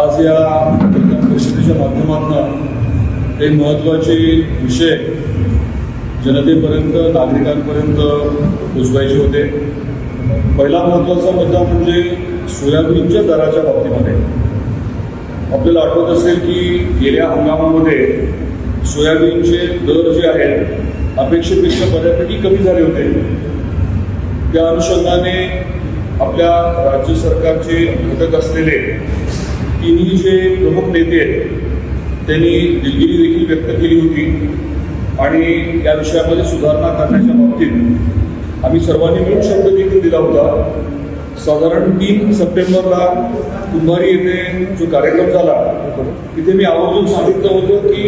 आज या परिषदेच्या माध्यमातून हे महत्त्वाचे विषय जनतेपर्यंत नागरिकांपर्यंत पोचवायचे होते. पहिला महत्त्वाचा मुद्दा म्हणजे सोयाबीनच्या दराच्या बाबतीमध्ये. आपल्याला आठवत असेल की गेल्या हंगामामध्ये सोयाबीनचे दर जे आहेत अपेक्षेपेक्षा बऱ्यापैकी कमी झाले होते. त्या अनुषंगाने आपल्या राज्य सरकारचे घटक असलेले तिन्ही जे प्रमुख नेते आहेत त्यांनी दिलगिरी देखील व्यक्त केली होती. आणि या विषयामध्ये सुधारणा करण्याच्या बाबतीत आम्ही सर्वांनी मिळून शब्द देखील दिला होता. साधारण तीन सप्टेंबरला कुंभारी येथे जो कार्यक्रम झाला तिथे मी आवर्जून सांगितलं होतं की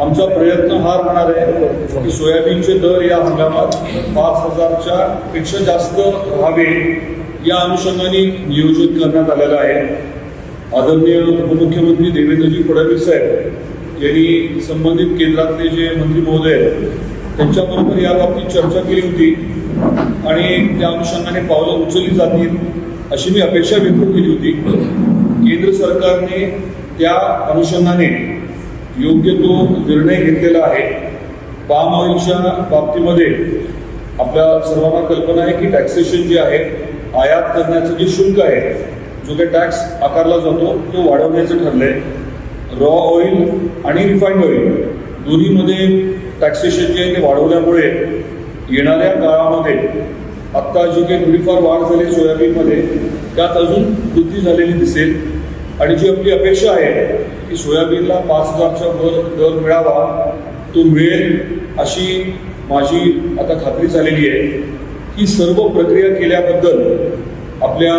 आमचा प्रयत्न हा राहणार आहे की सोयाबीनचे दर या हंगामात पाच हजारच्या पेक्षा जास्त राहावे या अनुषंगाने नियोजित करण्यात आलेलं आहे. आदरणीय उपमुख्यमंत्री देवेंद्रजी फडणवीस साहेब यांनी संबंधित केंद्रातले जे मंत्री महोदय आहेत त्यांच्याबरोबर या बाबतीत चर्चा केली होती आणि त्या अनुषंगाने पावलं उचलली जातील अशी मी अपेक्षा व्यक्त केली होती. केंद्र सरकारने त्या अनुषंगाने योग्य तो निर्णय घेतलेला आहे. पाम ऑइलच्या बाबतीमध्ये आपल्या सर्वांना कल्पना आहे की टॅक्सेशन जे आहे आयात करण्याचं जे शुल्क आहे जो काही टॅक्स आकारला जातो तो वाढवण्याचं ठरलंय. रॉ ऑइल आणि रिफाईंड ऑइल दोन्हीमध्ये टॅक्सेशन जे आहे ते वाढवल्यामुळे येणाऱ्या काळामध्ये आत्ता जी काही थोडीफार वाढ झाली सोयाबीनमध्ये त्यात अजून वृद्धी झालेली दिसेल. आणि जी आपली अपेक्षा आहे की सोयाबीनला पाच हजारच्या वर दर मिळावा तो मिळेल अशी माझी आता खात्री झालेली आहे. ही सर्व प्रक्रिया केल्याबद्दल आपल्या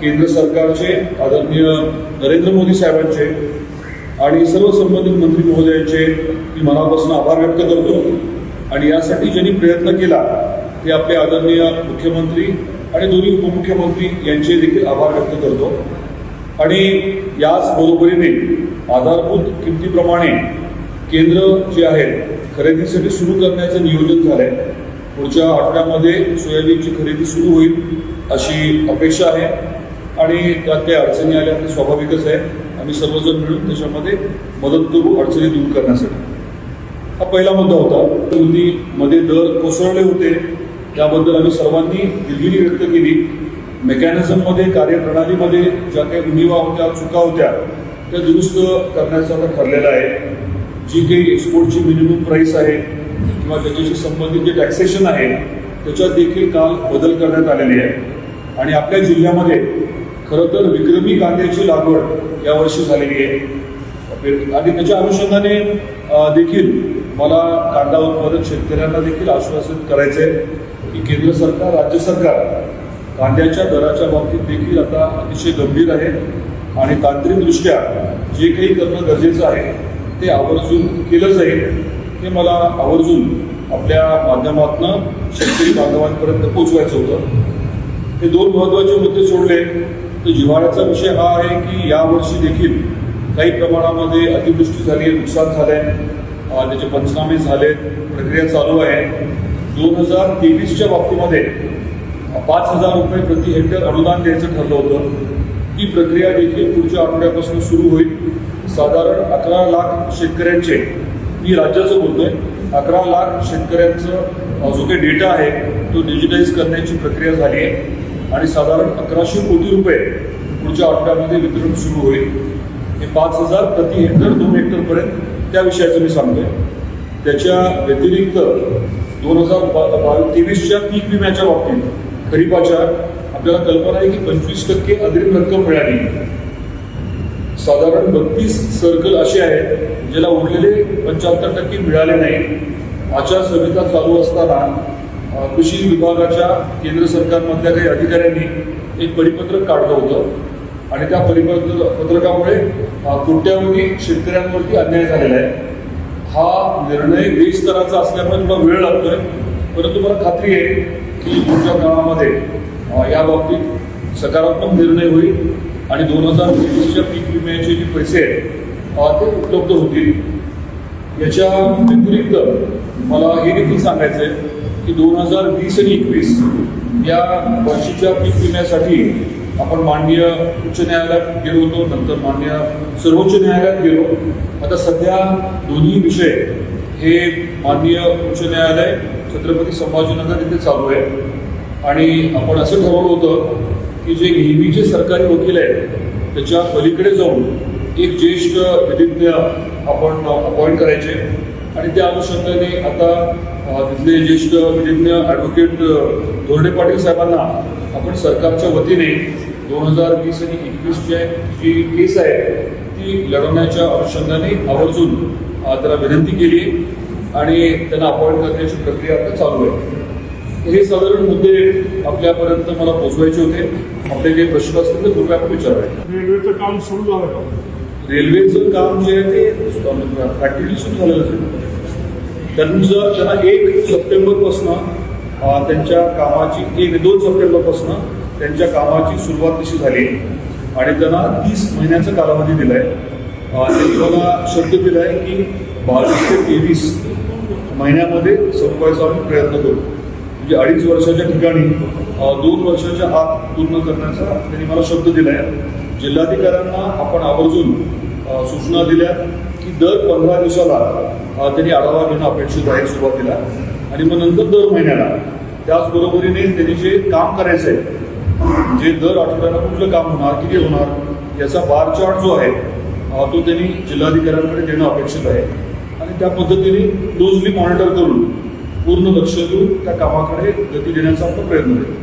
केंद्र सरकारचे आदरणीय नरेंद्र मोदी साहेबांचे आणि सर्व संबंधित मंत्री महोदयांचे मी मनापासून आभार व्यक्त करतो. आणि यासाठी ज्यांनी प्रयत्न केला ते आपले आदरणीय मुख्यमंत्री आणि दोन्ही उपमुख्यमंत्री यांचे देखील आभार व्यक्त करतो. आणि याच बरोबरीने आधारभूत किमतीप्रमाणे केंद्र जे आहे खरेदीसाठी सुरू करण्याचं नियोजन झालं आहे पुढच्या आठवड्यामध्ये सोयाबीनची खरेदी सुरू होईल अशी अपेक्षा आहे. आणि त्यात काही अडचणी आल्या तर स्वाभाविकच आहे. आम्ही सर्वजण मिळून त्याच्यामध्ये मदत करू अडचणी दूर करण्यासाठी. हा पहिला मुद्दा होता. मध्ये दर कोसळले होते. त्याबद्दल आम्ही सर्वांनी दिलगिरी व्यक्त केली. मेकॅनिझममध्ये कार्यप्रणालीमध्ये ज्या काही उणीवा होत्या चुका होत्या त्या दुरुस्त करण्याचं आता ठरलेलं आहे. जी काही एक्सपोर्टची मिनिमम प्राईस आहे किंवा त्याच्याशी संबंधित जे टॅक्सेशन आहे त्याच्यात देखील काल बदल करण्यात आलेले आहे आणि आपल्या जिल्ह्यामध्ये खरं तर विक्रमी कांद्याची लागवड यावर्षी झालेली आहे. आणि त्याच्या अनुषंगाने देखील मला कांदा उत्पादक शेतकऱ्यांना देखील आश्वासन करायचं आहे की केंद्र सरकार राज्य सरकार कांद्याच्या दराच्या बाबतीत देखील आता अतिशय गंभीर आहे. आणि तांत्रिकदृष्ट्या जे काही करणं गरजेचं आहे ते आवर्जून केलं जाईल. ते मला आवर्जून आपल्या माध्यमातून शेतकरी बांधवांपर्यंत पोचवायचं होतं. हे दोन महत्त्वाचे मुद्दे सोडले. तर जिव्हाळ्याचा विषय हा आहे की यावर्षी देखील काही प्रमाणामध्ये अतिवृष्टी झाली आहे नुकसान झालं आहे त्याचे पंचनामे झाले प्रक्रिया चालू आहे. दोन हजार तेवीसच्या बाबतीमध्ये पाच हजार रुपये प्रति हेक्टर अनुदान द्यायचं ठरलं होतं. ही प्रक्रिया देखील पुढच्या आठवड्यापासून सुरू होईल. साधारण अकरा लाख शेतकऱ्यांचे मी राज्याचं बोलतोय. अकरा लाख शेतकऱ्यांचं जो काही डेटा आहे तो डिजिटाईज करण्याची प्रक्रिया झाली आहे. आणि साधारण अकराशे कोटी रुपये पुढच्या आठवड्यामध्ये वितरण सुरू होईल. हे पाच हजार प्रति हेक्टर दोन हेक्टरपर्यंत त्या विषयाचं मी सांगतोय. त्याच्या व्यतिरिक्त दोन हजार बावीस तेवीसच्या पीक विम्याच्या बाबतीत खरीपाच्या आपल्याला कल्पना आहे की पंचवीस टक्के अग्रिम रक्कम मिळाली. साधारण बत्तीस सर्कल असे आहेत ज्याला उरलेले पंच्याहत्तर टक्के मिळाले नाही. आचारसंहिता चालू असताना कृषी विभागाच्या केंद्र सरकारमधल्या काही अधिकाऱ्यांनी एक परिपत्रक काढलं होतं. आणि त्या परिपत्र पत्रकामुळे कोट्यावधी शेतकऱ्यांवरती अन्याय झालेला आहे. हा निर्णय देशस्तराचा असल्यामुळे थोडा वेळ लागतोय. परंतु मला खात्री आहे की पुढच्या काळामध्ये याबाबतीत या बाबतीत सकारात्मक निर्णय होईल आणि दोन हजार तेवीसच्या पीक विम्याचे जे पैसे आहेत ते उपलब्ध होतील. याच्या व्यतिरिक्त मला हे देखील सांगायचं आहे की दोन हजार वीस आणि एकवीस या वर्षीच्या पीक विम्यासाठी आपण माननीय उच्च न्यायालयात गेलो होतो नंतर माननीय सर्वोच्च न्यायालयात गेलो. आता सध्या दोन्ही विषय हे माननीय उच्च न्यायालय छत्रपती संभाजीनगर इथे चालू आहे. आणि आपण असं ठरवलं होतं की जे नेहमीचे सरकारी वकील आहेत त्याच्या पलीकडे जाऊन एक ज्येष्ठ विधिज्ञ आपण अपॉइंट करायचे. आणि त्या अनुषंगाने आता तिथले ज्येष्ठ विधिज्ञ ॲडव्होकेट धोरणे पाटील साहेबांना आपण सरकारच्या वतीने दोन हजार वीस आणि एकवीसच्या जी केस आहे ती लढवण्याच्या अनुषंगाने आवर्जून त्याला विनंती केली आणि त्यांना अपॉइंट करण्याची प्रक्रिया आता चालू आहे. हे साधारण मुद्दे आपल्यापर्यंत मला पोहोचवायचे होते. आपले काही प्रश्न असतील तर कृपया आपण विचारावे रेल्वेचं काम सुरू झालं का? रेल्वेचं काम जे आहे ते प्रॅक्टिकली सुरू झालेलं आहे. त्यांचं त्यांना एक सप्टेंबरपासून त्यांच्या कामाची एक दोन सप्टेंबरपासून त्यांच्या कामाची सुरुवात तशी झाली. आणि त्यांना तीस महिन्याचा कालावधी दिलाय. अं, त्यांनी मला शब्द दिलाय की बावीस ते तेवीस महिन्यामध्ये संपवायचा आम्ही प्रयत्न करू. म्हणजे अडीच वर्षाच्या ठिकाणी दोन वर्षाच्या आत पूर्ण करण्याचा त्यांनी मला शब्द दिला आहे जिल्हाधिकाऱ्यांना आपण आवर्जून सूचना दिल्या की दर पंधरा दिवसाला त्यांनी आढावा घेणं अपेक्षित आहे सुरुवातीला. आणि मग नंतर दर महिन्याला. त्याचबरोबरीने त्यांनी जे काम करायचं आहे जे दर आठवड्याला कुठलं काम होणार किती होणार याचा बार चार्ट जो आहे तो त्यांनी जिल्हाधिकाऱ्यांकडे देणं अपेक्षित आहे. आणि त्या पद्धतीने क्लोजली मॉनिटर करून पूर्ण लक्ष देऊन त्या कामाकडे गती देण्याचा आपला प्रयत्न आहे